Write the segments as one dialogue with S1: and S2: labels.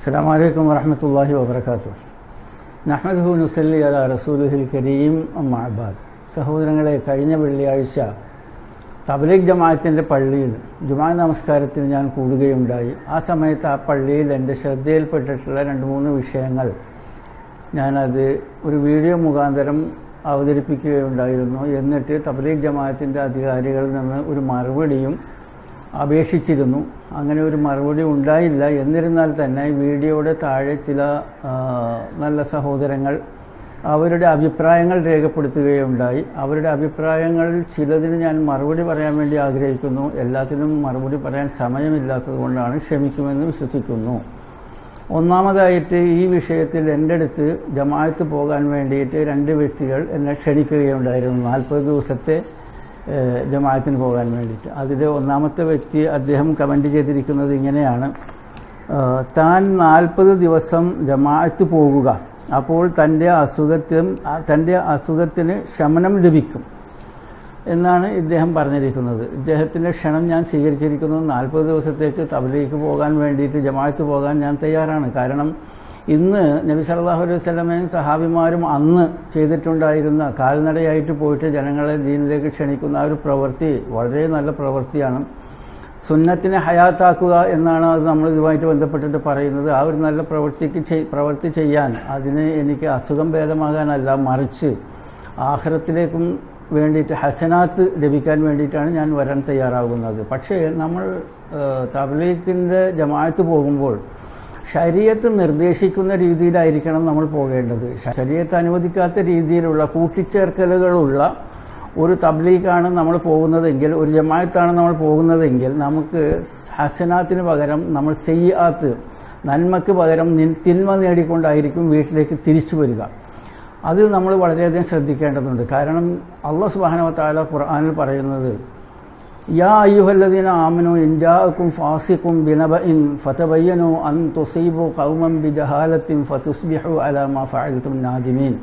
S1: السلام عليكم ورحمة الله وبركاته നഹ്മദ് നുസല്ലി അല റസൂലുഹിൽ കരീം അമ്മാബാദ് സഹോദരങ്ങളെ കഴിഞ്ഞ വെള്ളിയാഴ്ച തബ്ലീഗ് ജമാഅത്തിൻ്റെ പള്ളിയിൽ ജുമാ നമസ്കാരത്തിന് ഞാൻ കൂടുകയുണ്ടായി ആ സമയത്ത് ആ പള്ളിയിൽ എൻ്റെ ശ്രദ്ധയിൽപ്പെട്ടിട്ടുള്ള രണ്ട് മൂന്ന് വിഷയങ്ങൾ ഞാനത് ഒരു വീഡിയോ മുഖാന്തരം അവതരിപ്പിക്കുകയുണ്ടായിരുന്നു എന്നിട്ട് തബ്ലീഗ് ജമാഅത്തിൻ്റെ അധികാരികളിൽ നിന്ന് ഒരു മറുപടിയും അപേക്ഷിച്ചിരുന്നു. അങ്ങനെ ഒരു മറുപടി ഉണ്ടായില്ല. എന്നിരുന്നാൽ തന്നെ വീഡിയോയുടെ താഴെ ചില നല്ല സഹോദരങ്ങൾ അവരുടെ അഭിപ്രായങ്ങൾ രേഖപ്പെടുത്തുകയുണ്ടായി. അവരുടെ അഭിപ്രായങ്ങളിൽ ചിലതിന് ഞാൻ മറുപടി പറയാൻ വേണ്ടി ആഗ്രഹിക്കുന്നു. എല്ലാത്തിനും മറുപടി പറയാൻ സമയമില്ലാത്തതുകൊണ്ടാണ് ക്ഷമിക്കുമെന്ന് വിശ്വസിക്കുന്നു. ഒന്നാമതായിട്ട് ഈ വിഷയത്തിൽ എന്റെ അടുത്ത് ജമാഅത്ത് പോകാൻ വേണ്ടിയിട്ട് രണ്ട് വ്യക്തികൾ എന്നെ ക്ഷണിക്കുകയുണ്ടായിരുന്നു. നാൽപ്പത് ദിവസത്തെ ജമാഅത്തിന് പോകാൻ വേണ്ടിയിട്ട്. അതിൽ ഒന്നാമത്തെ വ്യക്തി അദ്ദേഹം കമന്റ് ചെയ്തിരിക്കുന്നത് ഇങ്ങനെയാണ്. താൻ നാൽപ്പത് ദിവസം ജമാഅത്ത് പോകുക അപ്പോൾ തന്റെ അസുഖത്തിനും തന്റെ അസുഖത്തിന് ശമനം ലഭിക്കും എന്നാണ് ഇദ്ദേഹം പറഞ്ഞിരിക്കുന്നത്. ഇദ്ദേഹത്തിന്റെ ക്ഷണം ഞാൻ സ്വീകരിച്ചിരിക്കുന്നത് നാൽപ്പത് ദിവസത്തേക്ക് തബലിലേക്ക് പോകാൻ വേണ്ടിയിട്ട് ജമാഅത്ത് പോകാൻ ഞാൻ തയ്യാറാണ്. കാരണം ഇന്ന് നബി സല്ലല്ലാഹു അലൈഹി സ്വലമയും സഹാബിമാരും അന്ന് ചെയ്തിട്ടുണ്ടായിരുന്ന കാൽനടയായിട്ട് പോയിട്ട് ജനങ്ങളെ ദീനിലേക്ക് ക്ഷണിക്കുന്ന ആ ഒരു പ്രവൃത്തി വളരെ നല്ല പ്രവൃത്തിയാണ്. സുന്നത്തിനെ ഹയാത്താക്കുക എന്നാണ് അത് നമ്മൾ ഇതുമായിട്ട് ബന്ധപ്പെട്ടിട്ട് പറയുന്നത്. ആ ഒരു നല്ല പ്രവൃത്തിക്ക് പ്രവൃത്തി ചെയ്യാൻ അതിന് എനിക്ക് അസുഖം ഭേദമാകാനല്ല മറിച്ച് ആഹ്റത്തിലേക്കും വേണ്ടിയിട്ട് ഹസനാത്ത് ലഭിക്കാൻ വേണ്ടിയിട്ടാണ് ഞാൻ വരാൻ തയ്യാറാകുന്നത്. പക്ഷേ നമ്മൾ തബ്ലീഖിന്റെ ജമാഅത്ത് പോകുമ്പോൾ ശരീരത്ത് നിർദ്ദേശിക്കുന്ന രീതിയിലായിരിക്കണം നമ്മൾ പോകേണ്ടത്. ശരീരത്ത് അനുവദിക്കാത്ത രീതിയിലുള്ള കൂട്ടിച്ചേർക്കലുകളുള്ള ഒരു തബ്ലീഗാണ് നമ്മൾ പോകുന്നതെങ്കിൽ ഒരു ജമായത്താണ് നമ്മൾ പോകുന്നതെങ്കിൽ നമുക്ക് ഹസനാത്തിന് പകരം നമ്മൾ സെയ്യാത്ത് നന്മയ്ക്ക് പകരം തിന്മ നേടിക്കൊണ്ടായിരിക്കും വീട്ടിലേക്ക് തിരിച്ചു വരിക. അത് നമ്മൾ വളരെയധികം ശ്രദ്ധിക്കേണ്ടതുണ്ട്. കാരണം അള്ളാഹ് സുബാനവത്താല ഖുർആാനിൽ പറയുന്നത് യാ آمنوا إن جاءكم فاسق بنبأ فتبينوا أن تصيبوا قوما بجهالة فتصبحوا على ما فعلتم نادمين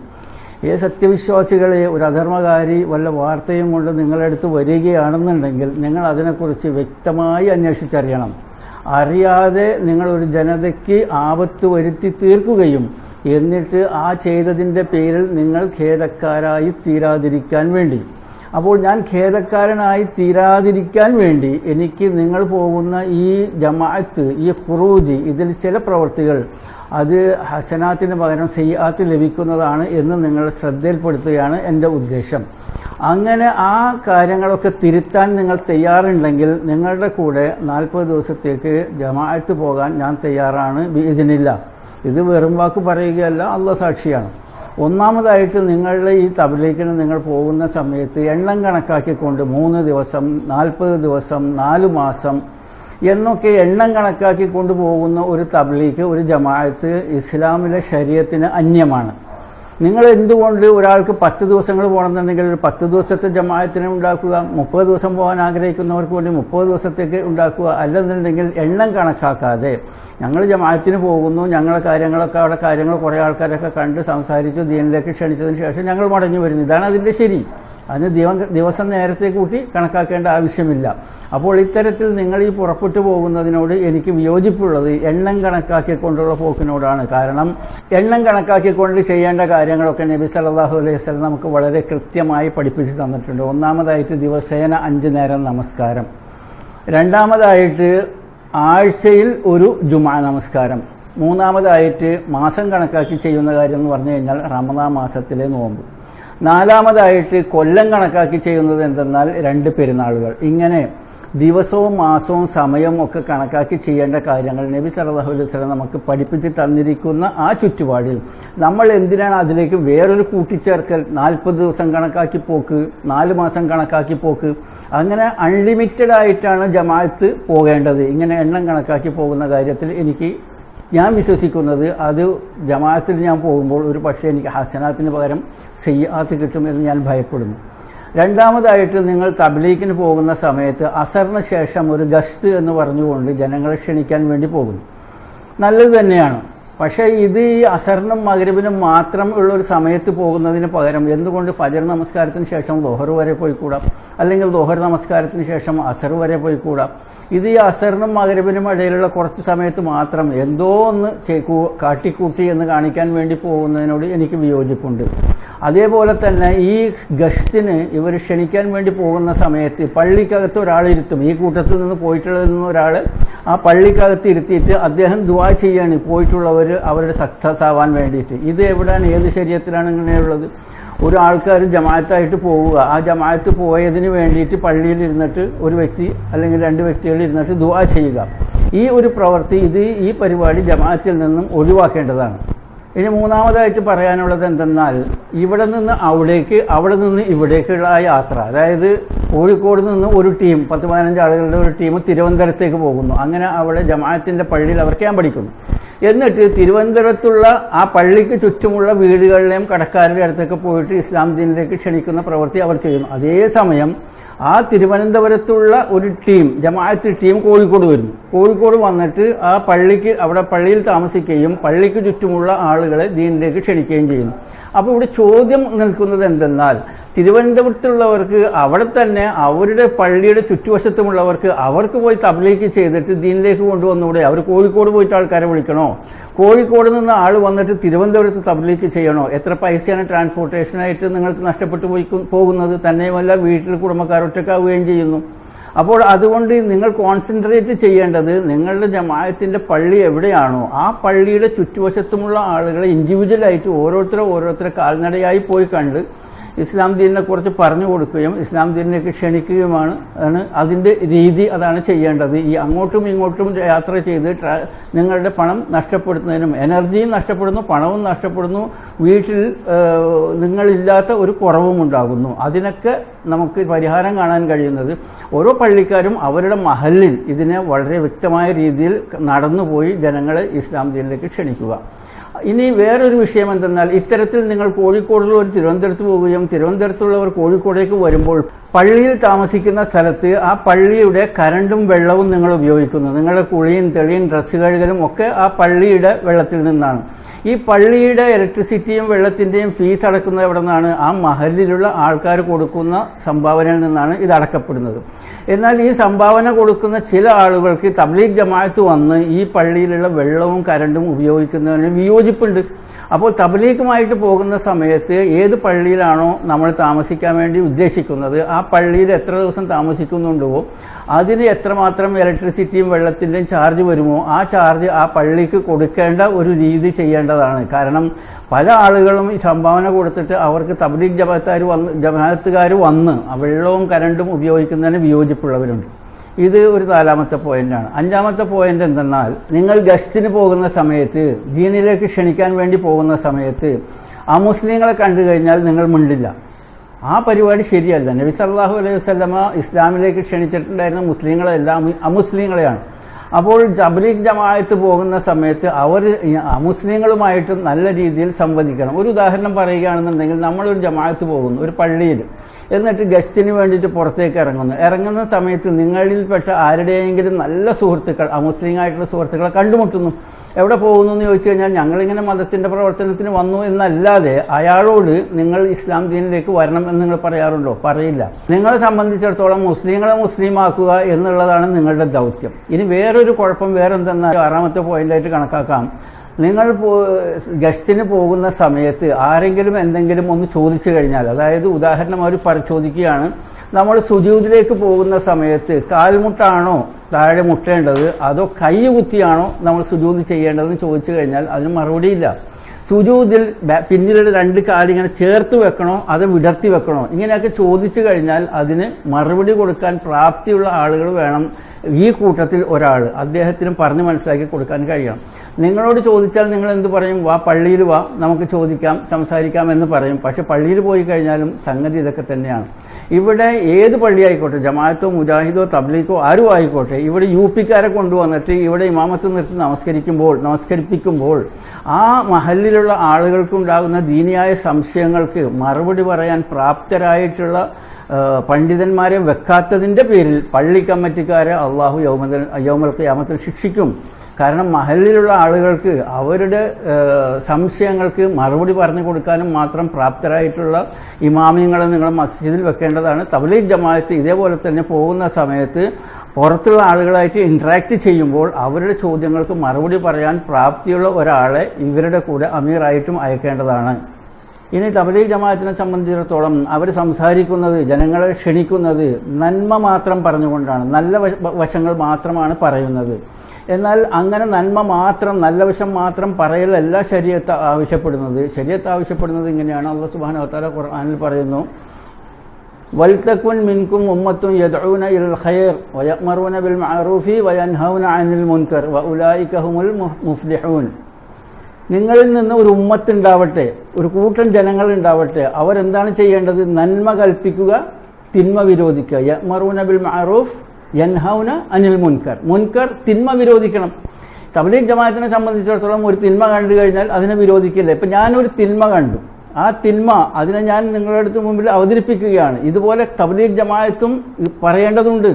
S1: ഏ സത്യവിശ്വാസികളെ ഒരു അധർമ്മകാരി വല്ല വാർത്തയും കൊണ്ട് നിങ്ങളടുത്ത് വരികയാണെന്നുണ്ടെങ്കിൽ നിങ്ങൾ അതിനെക്കുറിച്ച് വ്യക്തമായി അന്വേഷിച്ചറിയണം. അറിയാതെ നിങ്ങളൊരു ജനതയ്ക്ക് ആപത്ത് വരുത്തി തീർക്കുകയും എന്നിട്ട് ആ ചെയ്തതിന്റെ പേരിൽ നിങ്ങൾ ഖേദക്കാരായി തീരാതിരിക്കാൻ വേണ്ടി. അപ്പോൾ ഞാൻ ഖേദക്കാരനായി തീരാതിരിക്കാൻ വേണ്ടി എനിക്ക് നിങ്ങൾ പോകുന്ന ഈ ജമാഅത്ത് ഈ ഖുറൂജ് ഇതിൽ ചില പ്രവൃത്തികൾ അത് ഹസനാത്തിന് പകരം സയ്യാത്ത് ലഭിക്കുന്നതാണ് എന്ന് നിങ്ങൾ ശ്രദ്ധയിൽപ്പെടുത്തുകയാണ് എന്റെ ഉദ്ദേശം. അങ്ങനെ ആ കാര്യങ്ങളൊക്കെ തിരുത്താൻ നിങ്ങൾ തയ്യാറുണ്ടെങ്കിൽ നിങ്ങളുടെ കൂടെ നാൽപ്പത് ദിവസത്തേക്ക് ജമാഅത്ത് പോകാൻ ഞാൻ തയ്യാറാണ്. ഇതിനില്ല ഇത് വെറും വാക്ക് പറയുകയല്ല അള്ള സാക്ഷിയാണ്. ഒന്നാമതായിട്ട് നിങ്ങളുടെ ഈ തബിലേക്കിന് നിങ്ങൾ പോകുന്ന സമയത്ത് എണ്ണം കണക്കാക്കിക്കൊണ്ട് മൂന്ന് ദിവസം നാൽപ്പത് ദിവസം നാല് മാസം എന്നൊക്കെ എണ്ണം കണക്കാക്കി കൊണ്ടുപോകുന്ന ഒരു തബ്ലീഗ് ഒരു ജമാഅത്ത് ഇസ്ലാമിലെ ശരീരത്തിന് അന്യമാണ്. നിങ്ങൾ എന്തുകൊണ്ട് ഒരാൾക്ക് പത്ത് ദിവസങ്ങൾ പോകണമെന്നുണ്ടെങ്കിൽ ഒരു പത്ത് ദിവസത്തെ ജമാഅത്തിനെ ഉണ്ടാക്കുക മുപ്പത് ദിവസം പോകാൻ ആഗ്രഹിക്കുന്നവർക്ക് വേണ്ടി മുപ്പത് ദിവസത്തേക്ക് ഉണ്ടാക്കുക അല്ലെന്നുണ്ടെങ്കിൽ എണ്ണം കണക്കാക്കാതെ ഞങ്ങൾ ജമാഅത്തിന് പോകുന്നു ഞങ്ങളെ കാര്യങ്ങളൊക്കെ അവിടെ കാര്യങ്ങൾ കുറേ ആൾക്കാരൊക്കെ കണ്ട് സംസാരിച്ചു ദീനിലേക്ക് ക്ഷണിച്ചതിന് ശേഷം ഞങ്ങൾ മടങ്ങി വരുന്നു. ഇതാണ് അതിന്റെ ശരി. അതിന് ദിവ- ദിവസം നേരത്തെ കൂട്ടി കണക്കാക്കേണ്ട ആവശ്യമില്ല. അപ്പോൾ ഇത്തരത്തിൽ നിങ്ങൾ ഈ പുറപ്പെട്ടു പോകുന്നതിനോട് എനിക്ക് വിയോജിപ്പുള്ളത് എണ്ണം കണക്കാക്കിക്കൊണ്ടുള്ള പോക്കിനോടാണ്. കാരണം എണ്ണം കണക്കാക്കിക്കൊണ്ട് ചെയ്യേണ്ട കാര്യങ്ങളൊക്കെ നബി സല്ലല്ലാഹു അലൈഹി വസല്ലം നമുക്ക് വളരെ കൃത്യമായി പഠിപ്പിച്ചു തന്നിട്ടുണ്ട്. ഒന്നാമതായിട്ട് ദിവസേന അഞ്ച് നേരം നമസ്കാരം. രണ്ടാമതായിട്ട് ആഴ്ചയിൽ ഒരു ജുമാ നമസ്കാരം. മൂന്നാമതായിട്ട് മാസം കണക്കാക്കി ചെയ്യുന്ന കാര്യം എന്ന് പറഞ്ഞു കഴിഞ്ഞാൽ റമദാൻ മാസത്തിലെ നോമ്പ്. നാലാമതായിട്ട് കൊല്ലം കണക്കാക്കി ചെയ്യുന്നത് എന്തെന്നാൽ രണ്ട് പെരുന്നാളുകൾ. ഇങ്ങനെ ദിവസവും മാസവും സമയവും ഒക്കെ കണക്കാക്കി ചെയ്യേണ്ട കാര്യങ്ങൾ നബി സല്ലല്ലാഹു അലൈഹി വസല്ലം നമുക്ക് പഠിപ്പിച്ച് തന്നിരിക്കുന്ന ആ ചുറ്റുപാടിൽ നമ്മൾ എന്തിനാണ് അതിലേക്ക് വേറൊരു കൂട്ടിച്ചേർക്കൽ? നാൽപ്പത് ദിവസം കണക്കാക്കി പോക്ക് നാല് മാസം കണക്കാക്കി പോക്ക്. അങ്ങനെ അൺലിമിറ്റഡ് ആയിട്ടാണ് ജമാഅത്ത് പോകേണ്ടത്. ഇങ്ങനെ എണ്ണം കണക്കാക്കി പോകുന്ന കാര്യത്തിൽ എനിക്ക് ഞാൻ വിശ്വസിക്കുന്നത് അത് ജമാഅത്തിൽ ഞാൻ പോകുമ്പോൾ ഒരു പക്ഷേ എനിക്ക് ഹസനാത്തിന് പകരം സെയ്യാത്ത് കിട്ടുമെന്ന് ഞാൻ ഭയപ്പെടുന്നു. രണ്ടാമതായിട്ട് നിങ്ങൾ തബ്ലീക്കിന് പോകുന്ന സമയത്ത് അസറിന് ശേഷം ഒരു ഗസ്റ്റ് എന്ന് പറഞ്ഞുകൊണ്ട് ജനങ്ങളെ ക്ഷണിക്കാൻ വേണ്ടി പോകുന്നു. നല്ലത് തന്നെയാണ്. പക്ഷേ ഇത് ഈ അസറിനും മകരവിനും മാത്രം ഉള്ള ഒരു സമയത്ത് പോകുന്നതിന് പകരം എന്തുകൊണ്ട് ഫജർ നമസ്കാരത്തിന് ശേഷം ദോഹർ വരെ പോയിക്കൂടാം? അല്ലെങ്കിൽ ദോഹർ നമസ്കാരത്തിന് ശേഷം അസർ വരെ പോയിക്കൂടാം? ഇത് ഈ അസറിനും മകരബിനും ഇടയിലുള്ള കുറച്ച് സമയത്ത് മാത്രം എന്തോ ഒന്ന് കാട്ടിക്കൂട്ടി എന്ന് കാണിക്കാൻ വേണ്ടി പോകുന്നതിനോട് എനിക്ക് വിയോജിപ്പുണ്ട്. അതേപോലെ തന്നെ ഈ ഗസ്റ്റിന് ഇവർ ക്ഷണിക്കാൻ വേണ്ടി പോകുന്ന സമയത്ത് പള്ളിക്കകത്ത് ഒരാളിരുത്തും ഈ കൂട്ടത്തിൽ നിന്ന് പോയിട്ടുള്ളതിൽ നിന്ന് ഒരാൾ ആ പള്ളിക്കകത്ത് ഇരുത്തിയിട്ട് അദ്ദേഹം ദുവാ ചെയ്യാണ് പോയിട്ടുള്ളവർ അവരുടെ സക്സസ് ആവാൻ വേണ്ടിയിട്ട്. ഇത് എവിടെയാണ് ഏത് ശരീരത്തിലാണ് ഇങ്ങനെയുള്ളത്? ഒരു ആൾക്കാർ ജമാഅത്തായിട്ട് പോവുക. ആ ജമാഅത്ത് പോയതിന് വേണ്ടിയിട്ട് പള്ളിയിൽ ഇരുന്നിട്ട് ഒരു വ്യക്തി അല്ലെങ്കിൽ രണ്ട് വ്യക്തികൾ ഇരുന്നിട്ട് ദുവാ ചെയ്യുക. ഈ ഒരു പ്രവൃത്തി ഇത് ഈ പരിപാടി ജമാഅത്തിൽ നിന്നും ഒഴിവാക്കേണ്ടതാണ്. ഇനി മൂന്നാമതായിട്ട് പറയാനുള്ളത് എന്തെന്നാൽ ഇവിടെ നിന്ന് അവിടേക്ക് അവിടെ നിന്ന് ഇവിടേക്കുള്ള യാത്ര. അതായത് കോഴിക്കോട് നിന്ന് ഒരു ടീം പത്ത് പതിനഞ്ച് ആളുകളുടെ ഒരു ടീം തിരുവനന്തപുരത്തേക്ക് പോകുന്നു. അങ്ങനെ അവിടെ ജമാഅത്തിന്റെ പള്ളിയിൽ അവർ ക്യാമ്പ് അടിക്കുന്നു. എന്നിട്ട് തിരുവനന്തപുരത്തുള്ള ആ പള്ളിക്ക് ചുറ്റുമുള്ള വീടുകളിലെയും കടക്കാരുടെ അടുത്തൊക്കെ പോയിട്ട് ഇസ്ലാം ദീനിലേക്ക് ക്ഷണിക്കുന്ന പ്രവൃത്തി അവർ ചെയ്യുന്നു. അതേസമയം ആ തിരുവനന്തപുരത്തുള്ള ഒരു ടീം ജമാഅത്ത് ടീം കോഴിക്കോട് വരുന്നു. കോഴിക്കോട് വന്നിട്ട് ആ പള്ളിക്ക് അവിടെ പള്ളിയിൽ താമസിക്കുകയും പള്ളിക്ക് ചുറ്റുമുള്ള ആളുകളെ ദീനിലേക്ക് ക്ഷണിക്കുകയും ചെയ്യുന്നു. അപ്പോൾ ഇവിടെ ചോദ്യം നിൽക്കുന്നത് എന്തെന്നാൽ തിരുവനന്തപുരത്തുള്ളവർക്ക് അവിടെ തന്നെ അവരുടെ പള്ളിയുടെ ചുറ്റുവശത്തുമുള്ളവർക്ക് അവർക്ക് പോയി തബ്ലീക്ക് ചെയ്തിട്ട് ദീനിലേക്ക് കൊണ്ടുവന്നുകൂടെ അവർ കോഴിക്കോട് പോയിട്ട് ആൾക്കാരെ വിളിക്കണോ? കോഴിക്കോട് നിന്ന് ആൾ വന്നിട്ട് തിരുവനന്തപുരത്ത് തബ്ലീക്ക് ചെയ്യണോ? എത്ര പൈസയാണ് ട്രാൻസ്പോർട്ടേഷനായിട്ട് നിങ്ങൾക്ക് നഷ്ടപ്പെട്ടു പോയി പോകുന്നത്? തന്നെയുമല്ല വീട്ടിൽ കുടുംബക്കാർ ഒറ്റക്കാവുകയും ചെയ്യുന്നു. അപ്പോൾ അതുകൊണ്ട് നിങ്ങൾ കോൺസെൻട്രേറ്റ് ചെയ്യേണ്ടത് നിങ്ങളുടെ ജമായത്തിന്റെ പള്ളി എവിടെയാണോ ആ പള്ളിയുടെ ചുറ്റുവശത്തുമുള്ള ആളുകളെ ഇൻഡിവിജ്വലായിട്ട് ഓരോരുത്തരെ ഓരോരുത്തരെ കാൽനടയായി പോയി കണ്ട് ഇസ്ലാം ദീനിനെ കുറിച്ച് പറഞ്ഞു കൊടുക്കുകയും ഇസ്ലാം ദീനിലേക്ക് ക്ഷണിക്കുകയുമാണ് ആണ് അതിന്റെ രീതി അതാണ് ചെയ്യേണ്ടത്. ഈ അങ്ങോട്ടും ഇങ്ങോട്ടും യാത്ര ചെയ്ത് നിങ്ങളുടെ പണം നഷ്ടപ്പെടുന്നതിനും എനർജിയും നഷ്ടപ്പെടുന്നു പണവും നഷ്ടപ്പെടുന്നു വീട്ടിൽ നിങ്ങളില്ലാത്ത ഒരു കുറവും ഉണ്ടാകുന്നു. അതിനൊക്കെ നമുക്ക് പരിഹാരം കാണാൻ കഴിയുന്നത് ഓരോ പള്ളിക്കാരും അവരുടെ മഹലിൽ ഇതിനെ വളരെ വ്യക്തമായ രീതിയിൽ നടന്നുപോയി ജനങ്ങളെ ഇസ്ലാം ദീനിലേക്ക് ക്ഷണിക്കുക. ഇനി വേറൊരു വിഷയം എന്തെന്നാൽ ഇത്തരത്തിൽ നിങ്ങൾ കോഴിക്കോടുള്ളവർ തിരുവനന്തപുരത്ത് പോവുകയും തിരുവനന്തപുരത്തുള്ളവർ കോഴിക്കോടേക്ക് വരുമ്പോൾ പള്ളിയിൽ താമസിക്കുന്ന സ്ഥലത്ത് ആ പള്ളിയുടെ കരണ്ടും വെള്ളവും നിങ്ങൾ ഉപയോഗിക്കുന്നു. നിങ്ങളുടെ കുളിയും തെളിയും ഡ്രസ്സ് കഴുകലും ഒക്കെ ആ പള്ളിയുടെ വെള്ളത്തിൽ നിന്നാണ്. ഈ പള്ളിയുടെ ഇലക്ട്രിസിറ്റിയും വെള്ളത്തിന്റെയും ഫീസ് അടക്കുന്നത് എവിടെ നിന്നാണ് ആ മഹലിലുള്ള ആൾക്കാർ കൊടുക്കുന്ന സംഭാവനയിൽ നിന്നാണ് ഇത് അടക്കപ്പെടുന്നത്. എന്നാൽ ഈ സംഭാവന കൊടുക്കുന്ന ചില ആളുകൾക്ക് തബ്ലീഗ് ജമാഅത്ത് വന്ന് ഈ പള്ളിയിലുള്ള വെള്ളവും കരണ്ടും ഉപയോഗിക്കുന്നതിന് വിയോജിപ്പുണ്ട്. അപ്പോൾ തബ്ലീഗുമായിട്ട് പോകുന്ന സമയത്ത് ഏത് പള്ളിയിലാണോ നമ്മൾ താമസിക്കാൻ വേണ്ടി ഉദ്ദേശിക്കുന്നത് ആ പള്ളിയിൽ എത്ര ദിവസം താമസിക്കുന്നുണ്ടോ അതിന് എത്രമാത്രം ഇലക്ട്രിസിറ്റിയും വെള്ളത്തിന്റെയും ചാർജ് വരുമോ ആ ചാർജ് ആ പള്ളിക്ക് കൊടുക്കേണ്ട ഒരു രീതി ചെയ്യേണ്ടതാണ്. കാരണം പല ആളുകളും ഈ സംഭാവന കൊടുത്തിട്ട് അവർക്ക് തബ്ലീഗ് ജമാഅത്തുകാർ വന്ന് ജമാഅത്തുകാർ വന്ന് വെള്ളവും കരണ്ടും ഉപയോഗിക്കുന്നതിന് വിയോജിപ്പുള്ളവരുണ്ട്. ഇത് ഒരു നാലാമത്തെ പോയിന്റാണ്. അഞ്ചാമത്തെ പോയിന്റ് എന്തെന്നാൽ നിങ്ങൾ ഗസ്റ്റിന് പോകുന്ന സമയത്ത് ദീനിലേക്ക് ക്ഷണിക്കാൻ വേണ്ടി പോകുന്ന സമയത്ത് അമുസ്ലിങ്ങളെ കണ്ടു കഴിഞ്ഞാൽ നിങ്ങൾ മിണ്ടില്ല. ആ പരിപാടി ശരിയല്ല. നബി സല്ലല്ലാഹു അലൈഹി വസ്ലമ ഇസ്ലാമിലേക്ക് ക്ഷണിച്ചിട്ടുണ്ടായിരുന്ന മുസ്ലിങ്ങളെല്ലാം അമുസ്ലിങ്ങളെയാണ്. അപ്പോൾ ജബലി ജമാഅത്ത് പോകുന്ന സമയത്ത് അവർ മുസ്ലിങ്ങളുമായിട്ട് നല്ല രീതിയിൽ സംവദിക്കണം. ഒരു ഉദാഹരണം പറയുകയാണെന്നുണ്ടെങ്കിൽ നമ്മളൊരു ജമാഅത്ത് പോകുന്നു ഒരു പള്ളിയിൽ. എന്നിട്ട് ഗസ്റ്റിന് വേണ്ടിയിട്ട് പുറത്തേക്ക് ഇറങ്ങുന്നു. ഇറങ്ങുന്ന സമയത്ത് നിങ്ങളിൽപ്പെട്ട ആരുടെയെങ്കിലും നല്ല സുഹൃത്തുക്കൾ ആയിട്ടുള്ള സുഹൃത്തുക്കളെ കണ്ടുമുട്ടുന്നു. എവിടെ പോകുന്നു എന്ന് ചോദിച്ചു കഴിഞ്ഞാൽ ഞങ്ങളിങ്ങനെ മതത്തിന്റെ പ്രവർത്തനത്തിന് വന്നു എന്നല്ലാതെ അയാളോട് നിങ്ങൾ ഇസ്ലാം ദീനിലേക്ക് വരണം എന്ന് നിങ്ങൾ പറയാറുണ്ടോ? പറയില്ല. നിങ്ങളെ സംബന്ധിച്ചിടത്തോളം മുസ്ലിങ്ങളെ മുസ്ലിമാക്കുക എന്നുള്ളതാണ് നിങ്ങളുടെ ദൗത്യം. ഇനി വേറൊരു കുഴപ്പം വേറെന്തെന്നാൽ ആറാമത്തെ പോയിന്റായിട്ട് കണക്കാക്കാം. നിങ്ങൾ ഗസ്റ്റിന് പോകുന്ന സമയത്ത് ആരെങ്കിലും എന്തെങ്കിലും ഒന്ന് ചോദിച്ചു കഴിഞ്ഞാൽ അതായത് ഉദാഹരണം അവർ പരിശോധിക്കുകയാണ് നമ്മൾ സുജൂതിലേക്ക് പോകുന്ന സമയത്ത് കാൽമുട്ടാണോ താഴെ മുട്ടേണ്ടത് അതോ കൈ കുത്തിയാണോ നമ്മൾ സുജൂത് ചെയ്യേണ്ടതെന്ന് ചോദിച്ചു കഴിഞ്ഞാൽ അതിന് മറുപടിയില്ല സുജൂതിൽ പിന്നിലൊരു രണ്ട് കാലിങ്ങനെ ചേർത്ത് വെക്കണോ അത് വിടർത്തി വെക്കണോ ഇങ്ങനെയൊക്കെ ചോദിച്ചു കഴിഞ്ഞാൽ അതിന് മറുപടി കൊടുക്കാൻ പ്രാപ്തിയുള്ള ആളുകൾ വേണം ഈ കൂട്ടത്തിൽ ഒരാൾ. അദ്ദേഹത്തിനും പറഞ്ഞു മനസ്സിലാക്കി കൊടുക്കാൻ കഴിയണം. നിങ്ങളോട് ചോദിച്ചാൽ നിങ്ങൾ എന്ത് പറയും? വാ പള്ളിയിൽ വാ നമുക്ക് ചോദിക്കാം സംസാരിക്കാം എന്ന് പറയും. പക്ഷെ പള്ളിയിൽ പോയി കഴിഞ്ഞാലും സംഗതി ഇതൊക്കെ തന്നെയാണ്. ഇവിടെ ഏത് പള്ളി ആയിക്കോട്ടെ ജമാഅത്തോ മുജാഹിദോ തബ്ലീഖോ ആരും ആയിക്കോട്ടെ ഇവിടെ യു പിക്കാരെ കൊണ്ടുവന്നിട്ട് ഇവിടെ ഇമാമത്ത് നിർത്തി നമസ്കരിക്കുമ്പോൾ നമസ്കരിപ്പിക്കുമ്പോൾ ആ മഹലിലുള്ള ആളുകൾക്കുണ്ടാകുന്ന ദീനിയായ സംശയങ്ങൾക്ക് മറുപടി പറയാൻ പ്രാപ്തരായിട്ടുള്ള പണ്ഡിതന്മാരെ വെക്കാത്തതിന്റെ പേരിൽ പള്ളി കമ്മിറ്റിക്കാരെ അള്ളാഹു യൗമൽ യൗമൽ ക്യാമത്തിൽ ശിക്ഷിക്കും. കാരണം മഹലിലുള്ള ആളുകൾക്ക് അവരുടെ സംശയങ്ങൾക്ക് മറുപടി പറഞ്ഞു കൊടുക്കാനും മാത്രം പ്രാപ്തരായിട്ടുള്ള ഇമാമിയങ്ങളെ നിങ്ങൾ മസ്ജിദിൽ വെക്കേണ്ടതാണ്. തബ്ലീഗ് ജമാഅത്ത് ഇതേപോലെ തന്നെ പോകുന്ന സമയത്ത് പുറത്തുള്ള ആളുകളായിട്ട് ഇന്ററാക്ട് ചെയ്യുമ്പോൾ അവരുടെ ചോദ്യങ്ങൾക്ക് മറുപടി പറയാൻ പ്രാപ്തിയുള്ള ഒരാളെ ഇവരുടെ കൂടെ അമീറായിട്ടും അയക്കേണ്ടതാണ്. ഇനി തബലീഗ് ജമാഅത്തിനെ സംബന്ധിച്ചിടത്തോളം അവർ സംസാരിക്കുന്നത് ജനങ്ങളെ ക്ഷണിക്കുന്നത് നന്മ മാത്രം പറഞ്ഞുകൊണ്ടാണ് നല്ല വശങ്ങൾ മാത്രമാണ് പറയുന്നത്. എന്നാൽ അങ്ങനെ നന്മ മാത്രം നല്ല വശം മാത്രം പറയലല്ല ശരീരത്ത് ആവശ്യപ്പെടുന്നത്. ശരീരത്ത് ആവശ്യപ്പെടുന്നത് ഇങ്ങനെയാണ്. അള്ളാഹ് സുബാന വത്താല ഖുർആനിൽ പറയുന്നു വൽത്തക്കുൻ മിൻകും ഉമ്മത്തും യദ്ഊന ഇൽ ഖൈർ വയമറൂന ബിൽ മഅറൂഫി വയൻഹൗന അനിൽ മുൻകർ വ ഹുമുൽ മുഹ്- മുഫ്ലിഹൂൻ. നിങ്ങളിൽ നിന്ന് ഒരു ഉമ്മത്ത് ഉണ്ടാവട്ടെ ഒരു കൂട്ടം ജനങ്ങൾ ഉണ്ടാവട്ടെ അവരെന്താണ് ചെയ്യേണ്ടത്? നന്മ കൽപ്പിക്കുക തിന്മ വിരോധിക്കുക. യമറൂന ബിൽ മഅറൂഫ് യൻഹൗന അനിൽ മുൻകർ. മുൻകർ തിന്മ വിരോധിക്കണം. തബ്ലീഗ് ജമാഅത്തിനെ സംബന്ധിച്ചിടത്തോളം ഒരു തിന്മ കണ്ടു കഴിഞ്ഞാൽ അതിനെ വിരോധിക്കില്ല. ഇപ്പൊ ഞാനൊരു തിന്മ കണ്ടു. ആ തിന്മ അതിനെ ഞാൻ നിങ്ങളുടെ അടുത്ത് മുമ്പിൽ അവതരിപ്പിക്കുകയാണ്. ഇതുപോലെ തബ്ലീഗ് ജമാഅത്തും പറയേണ്ടതുണ്ട്.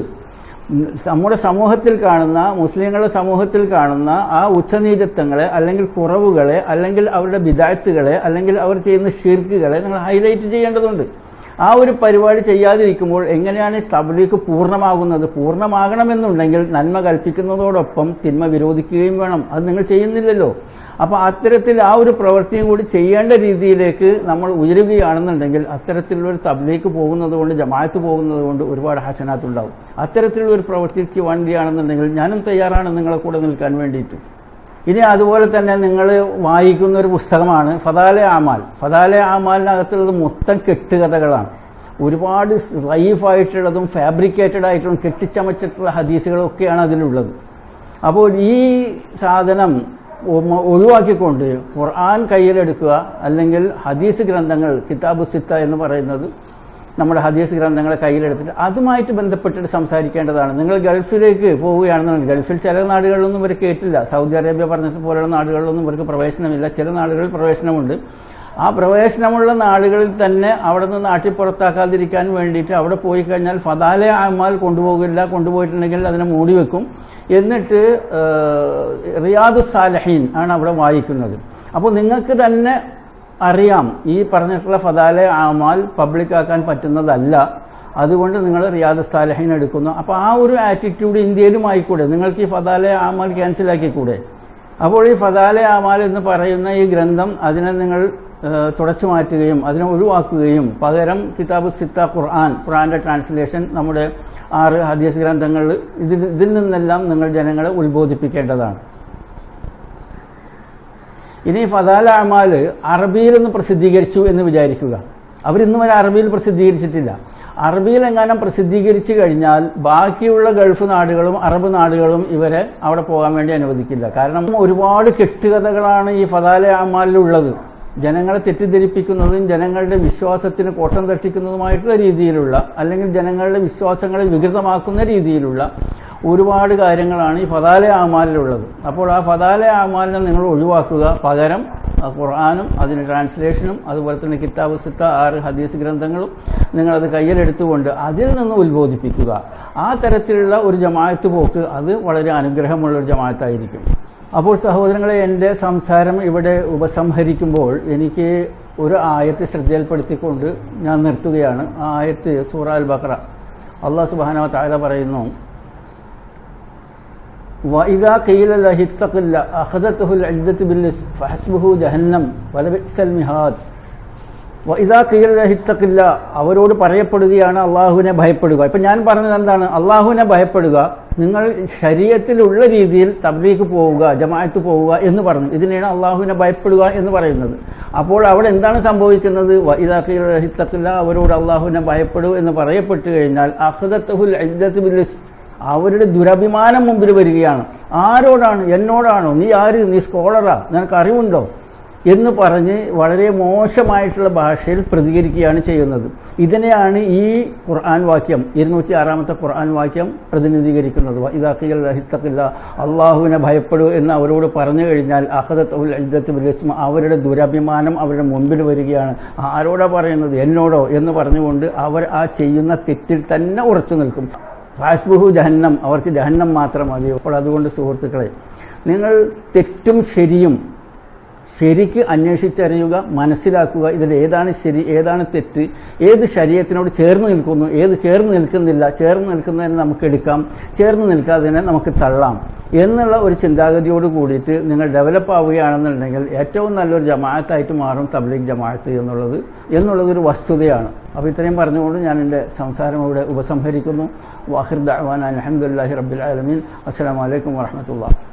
S1: നമ്മുടെ സമൂഹത്തിൽ കാണുന്ന മുസ്ലിങ്ങളുടെ സമൂഹത്തിൽ കാണുന്ന ആ ഉച്ചനീചത്വങ്ങളെ അല്ലെങ്കിൽ കുറവുകളെ അല്ലെങ്കിൽ അവരുടെ വിദായത്തുകളെ അല്ലെങ്കിൽ അവർ ചെയ്യുന്ന ഷിർക്കുകളെ നിങ്ങൾ ഹൈലൈറ്റ് ചെയ്യേണ്ടതുണ്ട്. ആ ഒരു പരിപാടി ചെയ്യാതിരിക്കുമ്പോൾ എങ്ങനെയാണ് തബ്ലീഗ് പൂർണമാകുന്നത്? പൂർണമാകണമെന്നുണ്ടെങ്കിൽ നന്മ കൽപ്പിക്കുന്നതോടൊപ്പം തിന്മ വിരോധിക്കുകയും വേണം. അത് നിങ്ങൾ ചെയ്യുന്നില്ലല്ലോ. അപ്പൊ അത്തരത്തിൽ ആ ഒരു പ്രവൃത്തിയും കൂടി ചെയ്യേണ്ട രീതിയിലേക്ക് നമ്മൾ ഉയരുകയാണെന്നുണ്ടെങ്കിൽ അത്തരത്തിലുള്ള ഒരു പോകുന്നത് കൊണ്ട് ജമാഅത്ത് പോകുന്നത് കൊണ്ട് ഒരുപാട് ഹസനാത്തുണ്ടാവും അത്തരത്തിലുള്ള ഒരു പ്രവൃത്തിക്ക് വേണ്ടിയാണെന്നുണ്ടെങ്കിൽ ഞാനും തയ്യാറാണ് നിങ്ങളെ കൂടെ നിൽക്കാൻ വേണ്ടിയിട്ട്. ഇനി അതുപോലെ തന്നെ നിങ്ങൾ വായിക്കുന്ന ഒരു പുസ്തകമാണ് ഫതാലെ ആമാൽ. ഫതാലെ ആമാലിനകത്തുള്ളത് മൊത്തം കെട്ടുകഥകളാണ്. ഒരുപാട് റൈഫായിട്ടുള്ളതും ഫാബ്രിക്കേറ്റഡ് ആയിട്ടുള്ള കെട്ടിച്ചമച്ചിട്ടുള്ള ഹദീസുകളൊക്കെയാണ് അതിലുള്ളത്. അപ്പോൾ ഈ സാധനം ഒഴിവാക്കിക്കൊണ്ട് ഖുർആൻ കയ്യിലെടുക്കുക അല്ലെങ്കിൽ ഹദീസ് ഗ്രന്ഥങ്ങൾ കിതാബ് സിത്ത എന്ന് പറയുന്നത് നമ്മുടെ ഹദീസ് ഗ്രന്ഥങ്ങളെ കയ്യിലെടുത്തിട്ട് അതുമായിട്ട് ബന്ധപ്പെട്ടിട്ട് സംസാരിക്കേണ്ടതാണ്. നിങ്ങൾ ഗൾഫിലേക്ക് പോവുകയാണെന്നുണ്ടെങ്കിൽ ഗൾഫിൽ ചില നാടുകളിലൊന്നും ഇവർ കേട്ടില്ല. സൗദി അറേബ്യ പറഞ്ഞിട്ട് പോലുള്ള നാടുകളിലൊന്നും ഇവർക്ക് പ്രവേശനമില്ല. ചില നാടുകളിൽ പ്രവേശനമുണ്ട്. ആ പ്രവേശനമുള്ള നാടുകളിൽ തന്നെ അവിടെ നിന്ന് നാട്ടിൽ പുറത്താക്കാതിരിക്കാൻ വേണ്ടിയിട്ട് അവിടെ പോയി കഴിഞ്ഞാൽ ഫതാലെ ആമാൽ കൊണ്ടുപോകില്ല കൊണ്ടുപോയിട്ടുണ്ടെങ്കിൽ അതിനെ മൂടി വെക്കും. എന്നിട്ട് റിയാദു സാലഹീൻ ആണ് അവിടെ വായിക്കുന്നത്. അപ്പോൾ നിങ്ങൾക്ക് തന്നെ അറിയാം. ഈ പറഞ്ഞിട്ടുള്ള ഫതാലെ ആമാൽ പബ്ലിക്കാക്കാൻ പറ്റുന്നതല്ല. അതുകൊണ്ട് നിങ്ങൾ റിയാദ് സാലഹീൻ എടുക്കുന്നു. അപ്പോൾ ആ ഒരു ആറ്റിറ്റ്യൂഡ് ഇന്ത്യയിലും ആയിക്കൂടെ? നിങ്ങൾക്ക് ഈ ഫതാലെ ആമാൽ ക്യാൻസലാക്കിക്കൂടെ അപ്പോൾ ഈ ഫതാലെ ആമാൽ എന്ന് പറയുന്ന ഈ ഗ്രന്ഥം അതിനെ നിങ്ങൾ തുടച്ചു മാറ്റുകയും അതിനെ ഒഴിവാക്കുകയും പകരം കിതാബ് സിത്ത ഖുർആൻ ഖുർആന്റെ ട്രാൻസ്ലേഷൻ നമ്മുടെ ആറ് ഹദീസ് ഗ്രന്ഥങ്ങൾ ഇതിൽ ഇതിൽ നിന്നെല്ലാം നിങ്ങൾ ജനങ്ങളെ ഉത്ബോധിപ്പിക്കേണ്ടതാണ്. ഇനി ഫതാല അമാൽ അറബിയിൽ നിന്ന് പ്രസിദ്ധീകരിച്ചു എന്ന് വിചാരിക്കുക. അവരിന്നും വരെ അറബിയിൽ പ്രസിദ്ധീകരിച്ചിട്ടില്ല. അറബിയിൽ എങ്ങാനും പ്രസിദ്ധീകരിച്ചു കഴിഞ്ഞാൽ ബാക്കിയുള്ള ഗൾഫ് നാടുകളും അറബ് നാടുകളും ഇവരെ അവിടെ പോകാൻ വേണ്ടി അനുവദിക്കില്ല. കാരണം ഒരുപാട് കെട്ടുകഥകളാണ് ഈ ഫതാല അമാലിലുള്ളത്. ജനങ്ങളെ തെറ്റിദ്ധരിപ്പിക്കുന്നതും ജനങ്ങളുടെ വിശ്വാസത്തിന് കോട്ടം തട്ടിക്കുന്നതുമായിട്ടുള്ള രീതിയിലുള്ള അല്ലെങ്കിൽ ജനങ്ങളുടെ വിശ്വാസങ്ങളെ വികൃതമാക്കുന്ന രീതിയിലുള്ള ഒരുപാട് കാര്യങ്ങളാണ് ഈ ഫതാലെ ആമാലിലുള്ളത്. അപ്പോൾ ആ ഫതാലെ ആമാലിനെ നിങ്ങൾ ഒഴിവാക്കുക. പകരം ഖുർആാനും അതിന് ട്രാൻസ്ലേഷനും അതുപോലെ തന്നെ കിതാബ് സിത്ത ആറ് ഹദീസ് ഗ്രന്ഥങ്ങളും നിങ്ങളത് കയ്യിലെടുത്തുകൊണ്ട് അതിൽ നിന്ന് ഉത്ബോധിപ്പിക്കുക. ആ തരത്തിലുള്ള ഒരു ജമാഅത്ത് പോക്ക് അത് വളരെ അനുഗ്രഹമുള്ള ഒരു ജമാഅത്തായിരിക്കും. അപ്പോൾ സഹോദരങ്ങളെ എന്റെ സംസാരം ഇവിടെ ഉപസംഹരിക്കുമ്പോൾ എനിക്ക് ഒരു ആയത്ത് ശ്രദ്ധയിൽപ്പെടുത്തിക്കൊണ്ട് ഞാൻ നിർത്തുകയാണ്. ആ ആയത്ത് സൂറ അൽ ബക്ര അള്ളാഹു സുബാന താഴെ പറയുന്നു وإذا قيل له اتق الله أخذته العزة بالاسم فحسبه جهنم ولبئس المهاد وإذا قيل له اتق الله അവരോട് പറയപ്പെടുകയാണ് അള്ളാഹുവിനെ ഭയപ്പെടുക ഇപ്പൊ ഞാൻ പറഞ്ഞത് എന്താണ് അള്ളാഹുവിനെ ഭയപ്പെടുക നിങ്ങൾ ശരീരത്തിലുള്ള രീതിയിൽ തബ്ലീക്ക് പോവുക ജമാഅത്ത് പോവുക എന്ന് പറഞ്ഞു ഇതിനെയാണ് അള്ളാഹുവിനെ ഭയപ്പെടുക എന്ന് പറയുന്നത് അപ്പോൾ അവിടെ എന്താണ് സംഭവിക്കുന്നത് ഇതാ ഹിത്തക്കില്ല അവരോട് അള്ളാഹുവിനെ ഭയപ്പെടൂ എന്ന് പറയപ്പെട്ടു കഴിഞ്ഞാൽ അഹദത്തുൽ ഇജ്ജത്ത് ബിൽ ഇസ്ം അവരുടെ ദുരഭിമാനം മുമ്പിൽ വരികയാണ്. ആരോടാണ്? എന്നോടാണോ? നീ ആര്? നീ സ്കോളറാ? നിനക്ക് അറിവുണ്ടോ? എന്ന് പറഞ്ഞ് വളരെ മോശമായിട്ടുള്ള ഭാഷയിൽ പ്രതികരിക്കുകയാണ് ചെയ്യുന്നത്. ഇതിനെയാണ് ഈ ഖുർആൻ വാക്യം ഇരുന്നൂറ്റി ആറാമത്തെ ഖുർആൻ വാക്യം പ്രതിനിധീകരിക്കുന്നത്. ഇതാക്കിയ ഹിത്തക്കില്ല അള്ളാഹുവിനെ ഭയപ്പെടൂ എന്ന് അവരോട് പറഞ്ഞു കഴിഞ്ഞാൽ അഹദത്ത് അവരുടെ ദുരഭിമാനം അവരുടെ മുമ്പിൽ വരികയാണ്. ആരോടാ പറയുന്നത്? എന്നോടോ? എന്ന് പറഞ്ഞുകൊണ്ട് അവർ ആ ചെയ്യുന്ന തെറ്റിൽ തന്നെ ഉറച്ചു നിൽക്കും. ഫാസ്ബുഹു ജഹന്നം അവർക്ക് ജഹന്നം മാത്രം മതി. അപ്പോൾ അതുകൊണ്ട് സുഹൃത്തുക്കളെ നിങ്ങൾ തെറ്റും ശരിയും ശരിക്ക് അന്വേഷിച്ചറിയുക മനസ്സിലാക്കുക ഇതിൽ ഏതാണ് ശരി ഏതാണ് തെറ്റ് ഏത് ശരീരത്തിനോട് ചേർന്ന് നിൽക്കുന്നു ഏത് ചേർന്ന് നിൽക്കുന്നില്ല ചേർന്ന് നിൽക്കുന്നതിനെ നമുക്ക് എടുക്കാം ചേർന്ന് നിൽക്കാതെ നമുക്ക് തള്ളാം എന്നുള്ള ഒരു ചിന്താഗതിയോട് കൂടിയിട്ട് നിങ്ങൾ ഡെവലപ്പ് ആവുകയാണെന്നുണ്ടെങ്കിൽ ഏറ്റവും നല്ലൊരു ജമാഅത്തായിട്ട് മാറും തബ്ലീഗ് ജമാഅത്ത് എന്നുള്ളത്. എന്നുള്ളതൊരു വസ്തുതയാണ്. അപ്പോൾ ഇത്രയും പറഞ്ഞുകൊണ്ട് ഞാൻ എന്റെ സംസാരം ഇവിടെ ഉപസംഹരിക്കുന്നു. വാഹിർ ദഅ്വാന അലഹമുല്ലാഹി റബ്ബിൽ ആലമീൻ. അസ്സലാമു അലൈക്കും വറഹ്മത്തുള്ളാഹി